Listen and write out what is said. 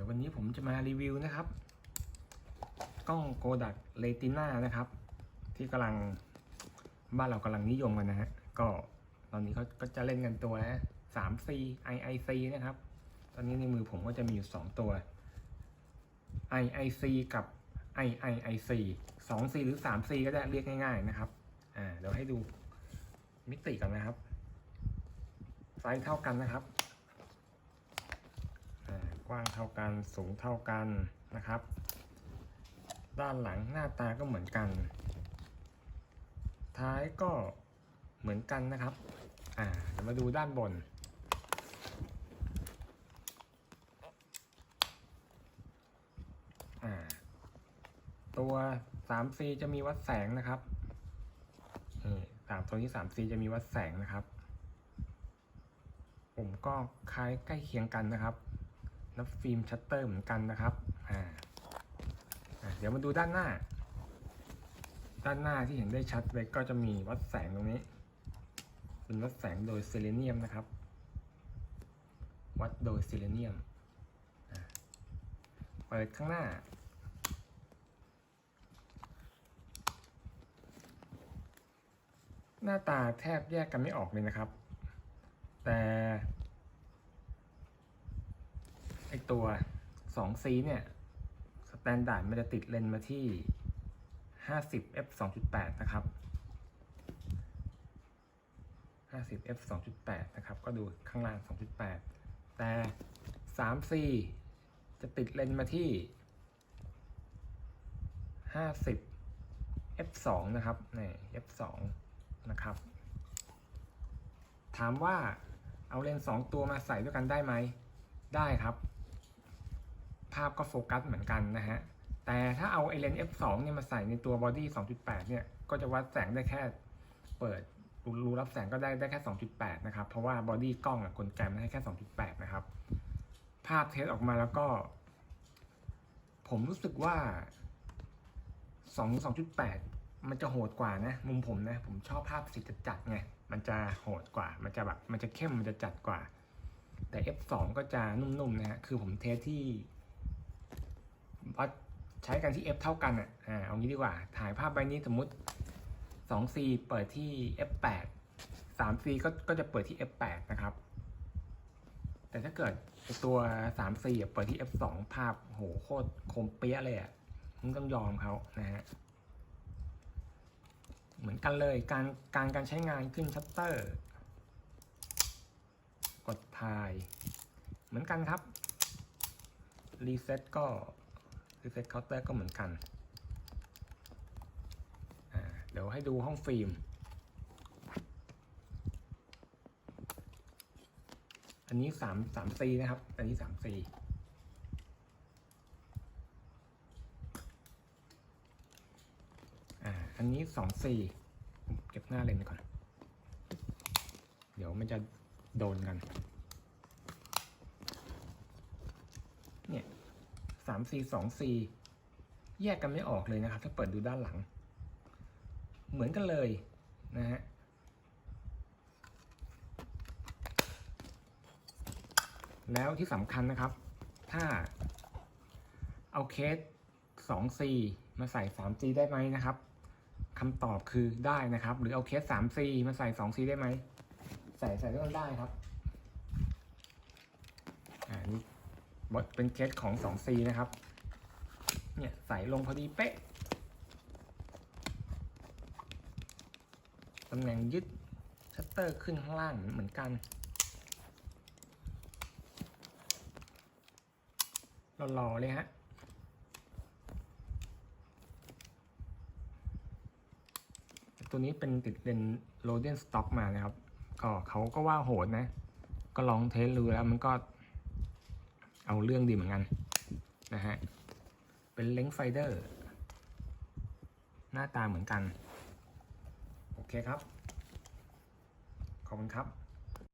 ดี๋ยววันนี้ผมจะมารีวิวนะครับ กล้องโกดักเลติน่านะครับ ที่กำลังบ้านเรากำลังนิยมกันนะฮะก็ตอนนี้เขาก็จะเล่นกันตัวนะสาม C IIC นะครับ ตอนนี้ในมือผมก็จะมีอยู่2ตัว IIC กับ IIIC 2C หรือ 3C ก็ได้เรียกง่ายๆนะครับ อ่าเดี๋ยวให้ดูมิติกันนะครับ ไซส์เท่ากันนะครับ กว้างเท่ากันสูงเท่ากันนะครับ ด้านหลังหน้าตาก็เหมือนกัน ท้ายก็เหมือนกันนะครับ อ่าเดี๋ยวมาดูด้านบน อ่า ตัว 3C จะมีวัดแสงนะครับนี่สามตัวที่ 3C จะมีวัดแสงนะครับ ผมก็คล้ายใกล้เคียงกันนะครับ นับฟิล์มชัตเตอร์เหมือนกันนะครับอ่าเดี๋ยวมาดูด้านหน้า ด้านหน้าที่เห็นได้ชัดเลยก็จะมีวัดแสงตรงนี้ เป็นวัดแสงโดยเซเลเนียมนะครับ วัดโดยเซเลเนียมเปิดข้างหน้า หน้าตาแทบแยกกันไม่ออกเลยนะครับ แต่ ไอตัว 2C เนี่ยสแตนดาร์ดมันจะติดเลนส์มาที่ 50 f 2.8 นะครับ 50 f 2.8 นะครับ ก็ดูข้างล่าง 2.8 แต่ 3C จะติดเลนส์มาที่ 50 f 2นะครับนี่ f 2นะครับ ถามว่าเอาเลนส์สองตัวมาใส่ด้วยกันได้ไหม ได้ครับาพก็โฟกัสเหมือนกันนะฮะ แต่ถ้าเอาไอเลนส์ f2 เนี่ยมาใส่ในตัวบอดี้2.8 เนี่ย ก็จะวัดแสงได้แค่ เปิดรูรับแสงก็ได้ได้แค่ 2.8 นะครับ เพราะว่าบอดี้กล้องอะกลไกมันให้แค่ 2.8 นะครับ ภาพเทสออกมาแล้วก็ ผมรู้สึกว่า 2 2.8 มันจะโหดกว่านะ มุมผมนะ ผมชอบภาพสีจัดๆไง มันจะโหดกว่า มันจะแบบ มันจะเข้ม มันจะจัดกว่าแต่ F2 ก็จะนุ่มๆนะฮะ คือผมเทสที่ วัดใช้กันที่ F เท่ากันอะอ่าเอางี้ดีกว่า ถ่ายภาพใบนี้สมมุติ 2C เปิดที่ F8 3C ก็ก็จะเปิดที่ F8 นะครับ แต่ถ้าเกิดตัว 3C เปิดที่ F2 ภาพโหโคตรคมเปี้ยเลยอะมึงต้องยอมเขานะฮะเหมือนกันเลยการการการใช้งานขึ้นชัตเตอร์ กดถ่าย เหมือนกันครับ รีเซ็ตก็ รีเซ็ตเคาน์เตอร์ก็เหมือนกันเดี๋ยวให้ดูห้องฟิล์ม อันนี้สามสามซีนะครับ อันนี้สามซีอ่าอันนี้สองซีเก็บหน้าเลนส์ก่อน เดี๋ยวมันจะโดนกัน เนี่ย สามซีสองซีแยกกันไม่ออกเลยนะครับ ถ้าเปิดดูด้านหลัง เหมือนกันเลยนะฮะแล้วที่สำคัญนะครับ ถ้าเอาเคส 2C มาใส่ 3C ได้ไหมนะครับคำตอบคือได้นะครับ หรือเอาเคส 3C มาใส่ 2C ได้ไหม ใส่ใส่กันได้ครับ อ่านี่บท เป็นเคสของ 2C นะครับ เนี่ยใส่ลงพอดีเป๊ะตำแหน่งยึดชัตเตอร์ขึ้นข้างล่างเหมือนกัน หล่อๆเลยฮะตัวนี้เป็นติดเลนโรเดนสต็อกมานะครับ ก็เขาก็ว่าโหดนะ ก็ลองเทสดูแล้วมันก็ เอาเรื่องดีเหมือนกันนะฮะ เป็นเล้งไฟเดอร์ หน้าตาเหมือนกัน โอเคครับ ขอบคุณครับ